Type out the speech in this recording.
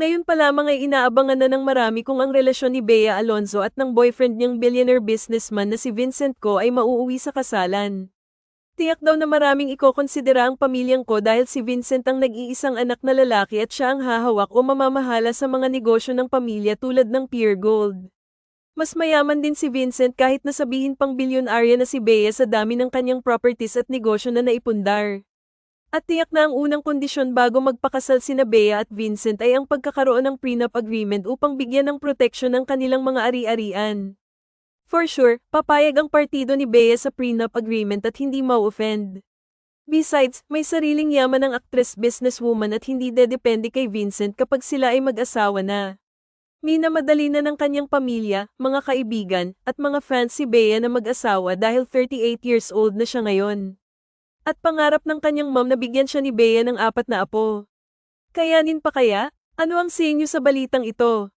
Ngayon pa lamang ay inaabangan na ng marami kung ang relasyon ni Bea Alonzo at ng boyfriend niyang billionaire businessman na si Vincent Ko ay mauuwi sa kasalan. Tiyak daw na maraming ikokonsidera ang pamilyang ko dahil si Vincent ang nag-iisang anak na lalaki at siya ang hahawak o mamamahala sa mga negosyo ng pamilya tulad ng Pure Gold. Mas mayaman din si Vincent kahit nasabihin pang bilyonarya na si Bea sa dami ng kanyang properties at negosyo na naipundar. At tiyak na ang unang kondisyon bago magpakasal sina Bea at Vincent ay ang pagkakaroon ng prenup agreement upang bigyan ng proteksyon ng kanilang mga ari-arian. For sure, papayag ang partido ni Bea sa prenup agreement at hindi mau-offend. Besides, may sariling yaman ng actress businesswoman at hindi dedepende kay Vincent kapag sila ay mag-asawa na. Minamadali na ng kanyang pamilya, mga kaibigan, at mga fans si Bea na mag-asawa dahil 38 years old na siya ngayon. At pangarap ng kanyang mom na bigyan siya ni Bea ng apat na apo. Kayanin pa kaya? Ano ang sinyo sa balitang ito?